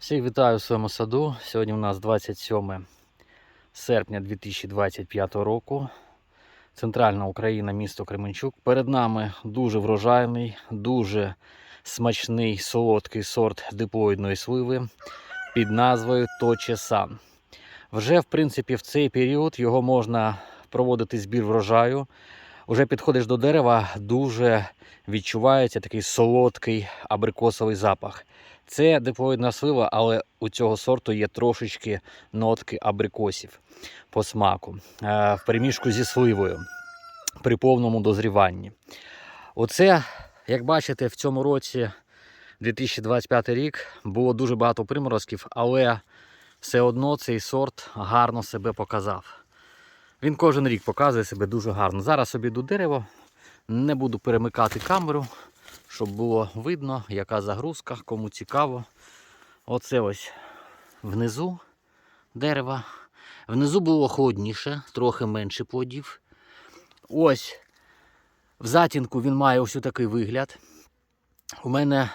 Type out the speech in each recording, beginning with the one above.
Всіх вітаю в своєму саду. Сьогодні у нас 27 серпня 2025 року. Центральна Україна, місто Кременчук. Перед нами дуже врожайний, дуже смачний солодкий сорт диплоїдної сливи під назвою Точесан. Вже, в принципі, в цей період його можна проводити збір врожаю. Уже підходиш до дерева, дуже відчувається такий солодкий абрикосовий запах. Це диплоїдна слива, але у цього сорту є трошечки нотки абрикосів по смаку е, в переміжку зі сливою при повному дозріванні. Оце, як бачите, в цьому році, 2025 рік, було дуже багато приморозків, але все одно цей сорт гарно себе показав. Він кожен рік показує себе дуже гарно. Зараз обійду дерево, не буду перемикати камеру, щоб було видно, яка загрузка, кому цікаво. Оце ось внизу дерева. Внизу було холодніше, трохи менше плодів. Ось в затінку він має ось такий вигляд. У мене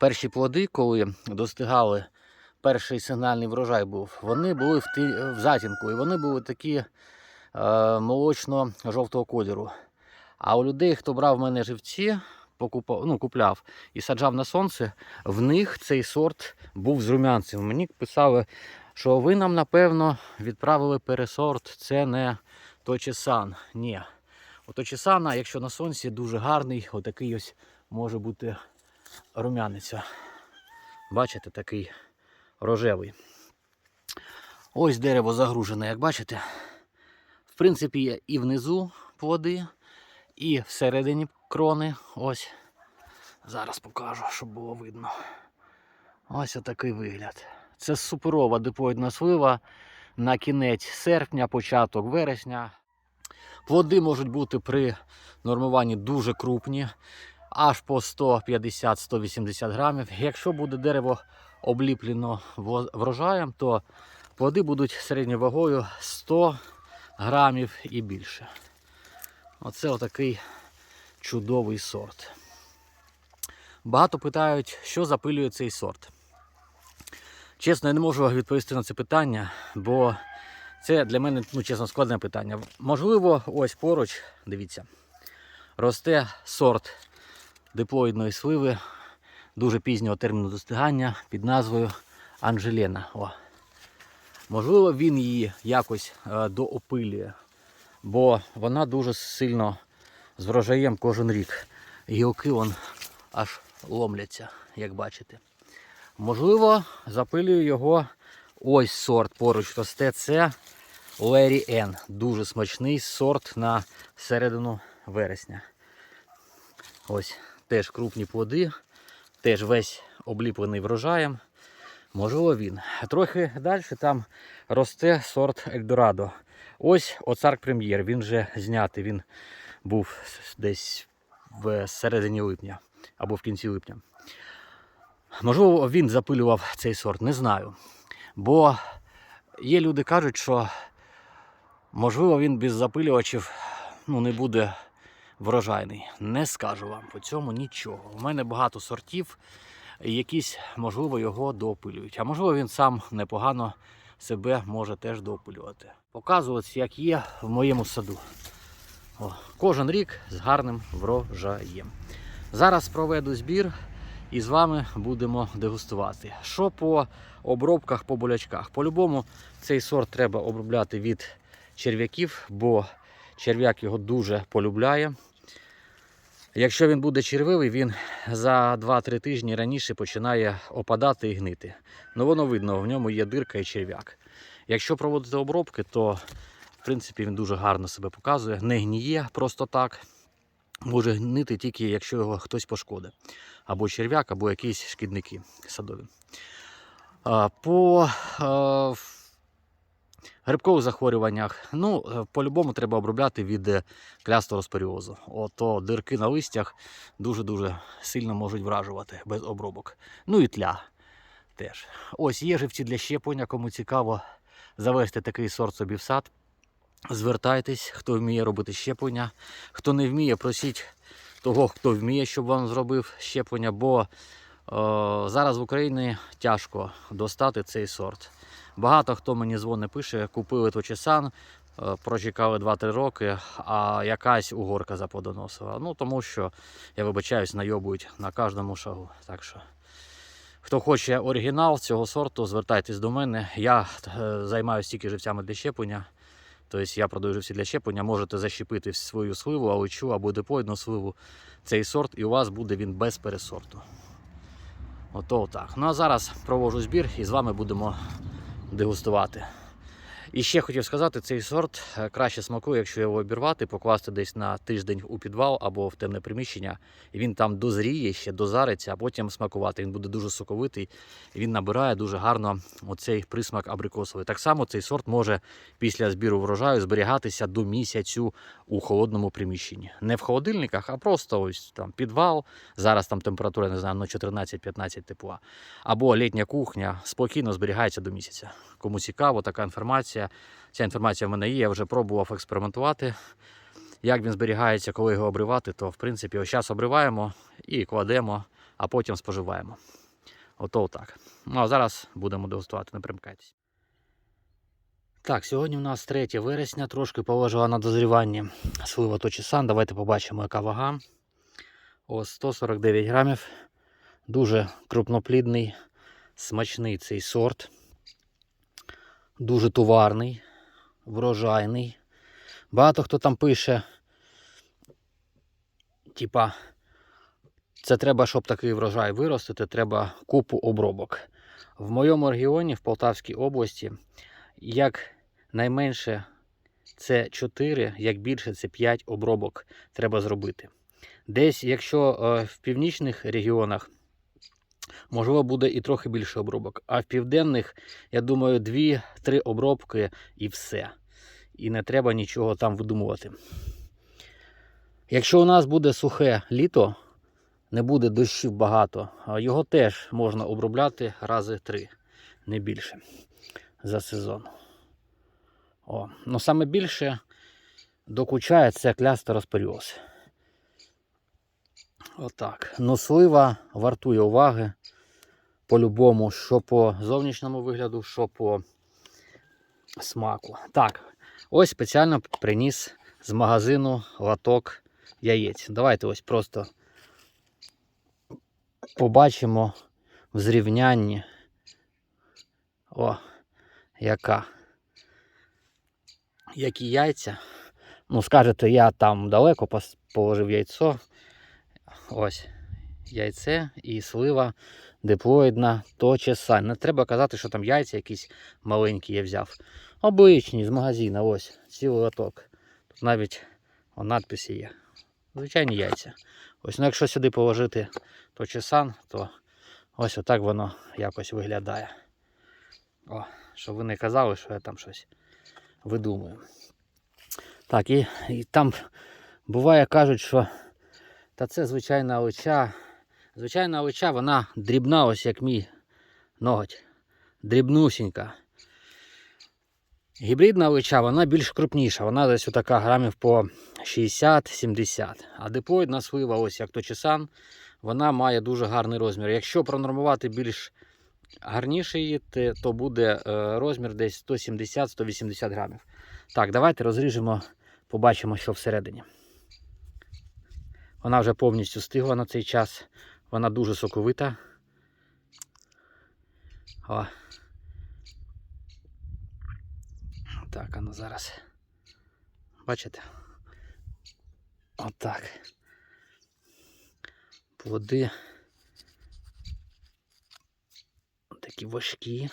перші плоди, коли достигали, перший сигнальний врожай був, вони були в, ті, в затінку і вони були такі е, молочно-жовтого кольору. А у людей, хто брав в мене живці, покупав, ну, купляв і саджав на сонце, в них цей сорт був з румянцем. Мені писали, що ви нам, напевно, відправили пересорт, це не точесан. Ні. У точесана, якщо на сонці, дуже гарний, отакий ось може бути румяниця. Бачите, такий рожевий. Ось дерево загружене, як бачите. В принципі, і внизу плоди, і всередині крони. Ось. Зараз покажу, щоб було видно. Ось отакий вигляд. Це суперова диплоїдна слива на кінець серпня, початок вересня. Плоди можуть бути при нормуванні дуже крупні, аж по 150-180 грамів. Якщо буде дерево обліплено врожаєм, то плоди будуть середньою вагою 100 грамів і більше. Оце отакий чудовий сорт. Багато питають, що запилює цей сорт. Чесно, я не можу відповісти на це питання, бо це для мене, ну, чесно, складне питання. Можливо, ось поруч, дивіться, росте сорт диплоїдної сливи дуже пізнього терміну достигання під назвою Анжелена. О. Можливо, він її якось е, доопилює, бо вона дуже сильно з врожаєм кожен рік. Гілки вон аж ломляться, як бачите. Можливо, запилює його ось сорт поруч росте. Це Лері Н. Дуже смачний сорт на середину вересня. Ось теж крупні плоди, теж весь обліплений врожаєм. Можливо, він. Трохи далі там росте сорт Ельдорадо. Ось Оцарк Прем'єр. Він вже знятий. Він був десь в середині липня або в кінці липня. Можливо, він запилював цей сорт, не знаю. Бо є люди кажуть, що можливо він без запилювачів ну, не буде врожайний. Не скажу вам по цьому нічого. У мене багато сортів, і якісь, можливо, його доопилюють. А можливо, він сам непогано себе може теж доопилювати. Показувати, як є в моєму саду. О, кожен рік з гарним врожаєм. Зараз проведу збір і з вами будемо дегустувати. Що по обробках по болячках? По-любому цей сорт треба обробляти від черв'яків, бо черв'як його дуже полюбляє. Якщо він буде червивий, він за 2-3 тижні раніше починає опадати і гнити. Ну воно видно, в ньому є дирка і черв'як. Якщо проводити обробки, то в принципі він дуже гарно себе показує, не гніє просто так. Може гнити тільки, якщо його хтось пошкодить. Або черв'як, або якісь шкідники садові. По грибкових захворюваннях, ну, е, по-любому треба обробляти від е, клястороспоріозу. Ото дирки на листях дуже-дуже сильно можуть вражувати без обробок. Ну і тля теж. Ось є живці для щеплення, кому цікаво завести такий сорт собі в сад. Звертайтесь, хто вміє робити щеплення. Хто не вміє, просіть того, хто вміє, щоб вам зробив щеплення, бо зараз в Україні тяжко достати цей сорт. Багато хто мені дзвонить, пише, купили точесан, е, прочекали 2-3 роки, а якась угорка заплодоносила. Ну тому що, я вибачаюсь, найобують на кожному шагу. Так що, хто хоче оригінал цього сорту, звертайтесь до мене. Я е, займаюся тільки живцями для щеплення. Тобто я продаю всі для щеплення, можете защепити свою сливу, алечу або диплоїдну сливу, цей сорт, і у вас буде він без пересорту. Ото так. Ну а зараз провожу збір і з вами будемо дегустувати. І ще хотів сказати, цей сорт е, краще смакує, якщо його обірвати, покласти десь на тиждень у підвал або в темне приміщення. Він там дозріє, ще дозариться, а потім смакувати. Він буде дуже соковитий він набирає дуже гарно оцей присмак абрикосовий. Так само цей сорт може після збіру врожаю зберігатися до місяцю у холодному приміщенні. Не в холодильниках, а просто ось там підвал. Зараз там температура, не знаю, ну 14-15 тепла. Або літня кухня спокійно зберігається до місяця. Кому цікаво, така інформація. Ця інформація в мене є, я вже пробував експериментувати. Як він зберігається, коли його обривати, то в принципі ось зараз обриваємо і кладемо, а потім споживаємо. Ото так. Ну а зараз будемо дегустувати, не примикайтесь. Так, сьогодні у нас 3 вересня, трошки положила на дозрівання слива точісан. Давайте побачимо, яка вага. Ось 149 грамів. Дуже крупноплідний, смачний цей сорт. Дуже товарний, врожайний. Багато хто там пише, типа, це треба, щоб такий врожай виростити, треба купу обробок. В моєму регіоні, в Полтавській області, як найменше це 4, як більше це 5 обробок треба зробити. Десь, якщо е, в північних регіонах, можливо, буде і трохи більше обробок, а в південних, я думаю, 2-3 обробки і все. І не треба нічого там видумувати. Якщо у нас буде сухе літо, не буде дощів багато, його теж можна обробляти рази три, не більше за сезон. О, ну саме більше докучає це клястероспоріоз. Отак. Ну, слива вартує уваги по-любому, що по зовнішньому вигляду, що по смаку. Так, ось спеціально приніс з магазину латок яєць. Давайте ось просто побачимо в зрівнянні. О, яка. Які яйця. Ну, скажете, я там далеко положив яйцо. Ось яйце і слива диплоїдна точесань. Не треба казати, що там яйця якісь маленькі я взяв. Обичні з магазина, ось, цілий лоток. Тут навіть надписи є. Звичайні яйця. Ось, ну якщо сюди положити то точесан, то ось отак воно якось виглядає. О, щоб ви не казали, що я там щось видумую. Так, і, і там буває кажуть, що та це звичайна олича. Звичайна олича, вона дрібна, ось як мій ноготь. Дрібнусінька. Гібридна олича, вона більш крупніша, вона десь отака грамів по 60-70. А диплоїдна слива, ось як точесан, вона має дуже гарний розмір. Якщо пронормувати більш гарніше її, то буде е, розмір десь 170-180 грамів. Так, давайте розріжемо, побачимо, що всередині. Вона вже повністю стигла на цей час. Вона дуже соковита. О. Так, а ну зараз. Бачите? Отак. Плоди. Такі важкі.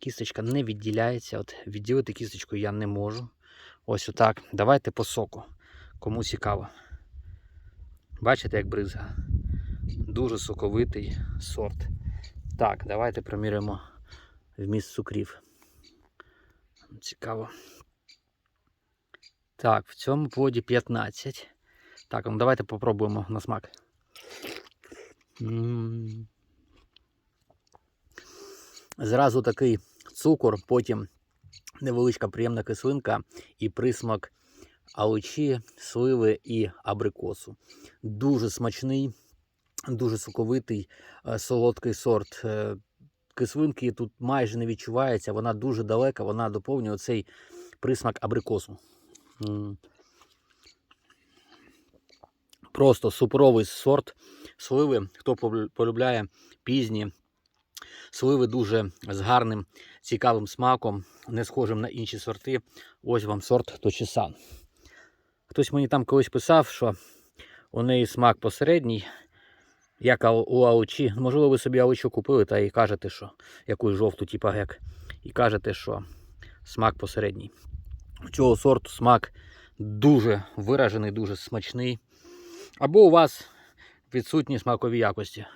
Кісточка не відділяється. От відділити кісточку я не можу. Ось отак. Давайте по соку. Кому цікаво. Бачите, як бризга? Дуже соковитий сорт. Так, давайте приміряємо вміст цукрів. Цікаво. Так, в цьому плоді 15. Так, ну давайте попробуємо на смак. Зразу такий цукор, потім невеличка приємна кислинка і присмак аличі, сливи і абрикосу. Дуже смачний, дуже соковитий, е, солодкий сорт. Е, Кислинки тут майже не відчувається, вона дуже далека, вона доповнює цей присмак абрикосу. Просто суперовий сорт сливи. Хто полюбляє пізні сливи дуже з гарним, цікавим смаком, не схожим на інші сорти. Ось вам сорт Точісан. Хтось мені там колись писав, що у неї смак посередній, як у аучі. Можливо, ви собі аучу купили та і кажете, що якусь жовту, типу гек, і кажете, що смак посередній. У цього сорту смак дуже виражений, дуже смачний. Або у вас відсутні смакові якості.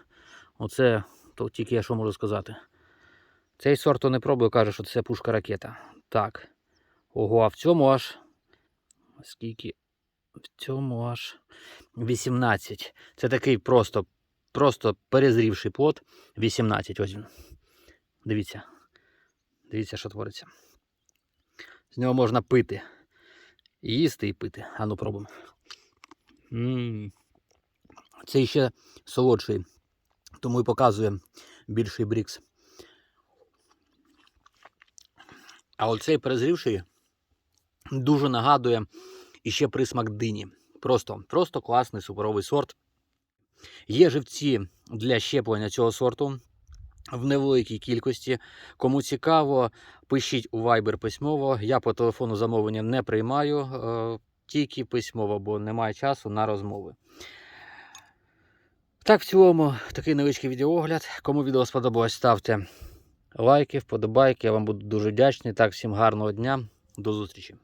Оце то тільки я що можу сказати. Цей сорт не пробує, каже, що це пушка ракета. Так. Ого, а в цьому аж. Скільки? В цьому аж 18. Це такий просто, просто перезрівший плод. 18. Ось він. Дивіться. Дивіться, що твориться. З нього можна пити. Їсти і пити. Ану, пробуємо. м Цей ще солодший, тому і показує більший брікс. А оцей перезрівший дуже нагадує іще присмак дині. Просто, просто класний суперовий сорт. Є живці для щеплення цього сорту в невеликій кількості. Кому цікаво, пишіть у Viber письмово. Я по телефону замовлення не приймаю, е, тільки письмово, бо немає часу на розмови. Так, в цілому, такий невеличкий відеоогляд. Кому відео сподобалось, ставте лайки, вподобайки. Я вам буду дуже вдячний. Так, всім гарного дня. До зустрічі.